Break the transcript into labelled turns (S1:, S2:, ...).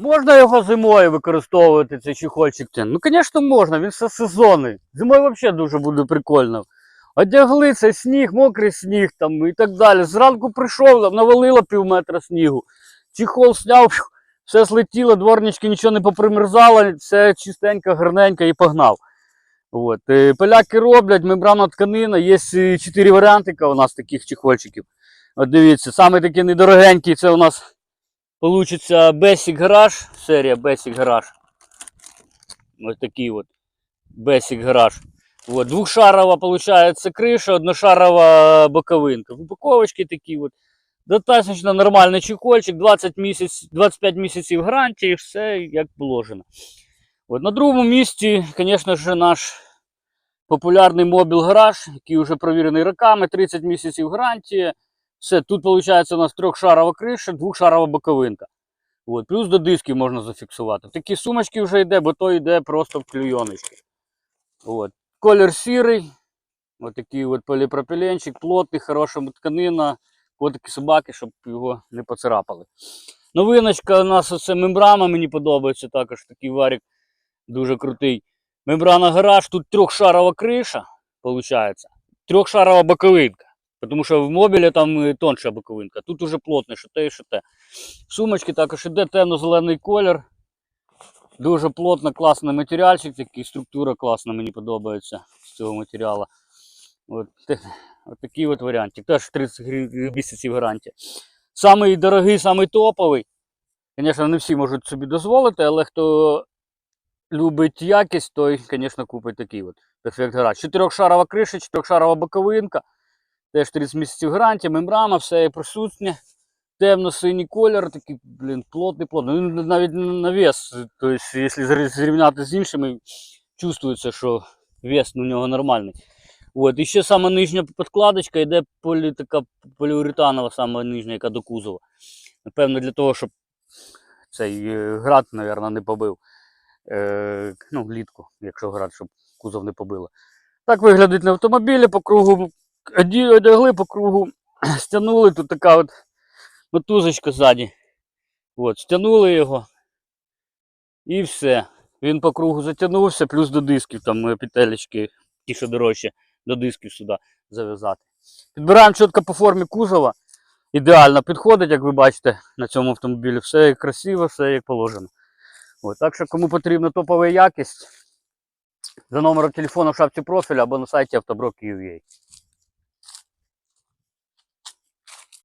S1: Можна його зимою використовувати, цей чехольчик? Ну, звісно, можна, він все сезонний. Зимою взагалі дуже буде прикольно. Одягли цей сніг, мокрий сніг там і так далі. Зранку прийшов, навалило пів метра снігу. Чехол сняв, все злетіло, дворнички нічого не попримерзало, все чистенько, гарненько і погнав. От. е, Поляки роблять, мембранна тканина, є е, чотири варіантика у нас таких чехольчиків. От дивіться, саме такий недорогенький, це у нас Получится Basic Garage, серия Basic Garage. Вот такие вот Basic Garage. Вот, двухшарова получается крыша, одношарова боковинка. Упаковочки такие вот. Достаточно нормальний чехольчик, 20 місяць, 25 місяців гарантії, все як положено. От, на другому місці, звісно ж, наш популярний мобіл гараж, який вже провірений роками, 30 місяців гарантії. Все, тут виходить у нас трьохшарова криша, двохшарова боковинка. От, плюс до дисків можна зафіксувати. Такі сумочки вже йде, бо то йде просто в клюйоночки. От. Колір сірий. Ось такий от поліпропіленчик, плотний, хороша тканина, котики собаки, щоб його не поцарапали. Новиночка у нас оце мембрана, мені подобається також такий варік дуже крутий. Мембрана гараж, тут трьохшарова криша, виходить. Трьохшарова боковинка. Тому що в мобілі там тонша боковинка. Тут уже що те і що те. Сумочки також іде темно-зелений колір. Дуже плотно, класний матеріальчик, такий структура класна, мені подобається з цього матеріалу. От, от такий от варіантик. Теж 30 місяців гарантія. Самий дорогий, самий топовий. Звісно, не всі можуть собі дозволити, але хто любить якість, той, звісно, купить такий от ефект гараж. Чотирьохшарова криша, чотирьохшарова боковинка. Теж 30 місяців гарантія, мембрана, все є присутнє. Темно-синій колір, такий, блін, плотний, плотний. Він навіть на вес. Тобто, якщо зрівняти з іншими, чувствується, що вес у нього нормальний. От. І ще сама нижня підкладочка йде полі, така поліуретанова, сама нижня, яка до кузова. Напевно, для того, щоб цей е, град, мабуть, не побив. Е, ну, влітку, якщо град, щоб кузов не побило. Так виглядить на автомобілі по кругу одягли по кругу, стягнули, тут така от мотузочка ззаді. От, стягнули його. І все. Він по кругу затягнувся, плюс до дисків, там е, петелечки, ті, що дорожче, до дисків сюди зав'язати. Підбираємо чітко по формі кузова. Ідеально підходить, як ви бачите, на цьому автомобілі. Все як красиво, все як положено. От, так що, кому потрібна топова якість, за номером телефону в шапці профіля або на сайті автоброк.ua.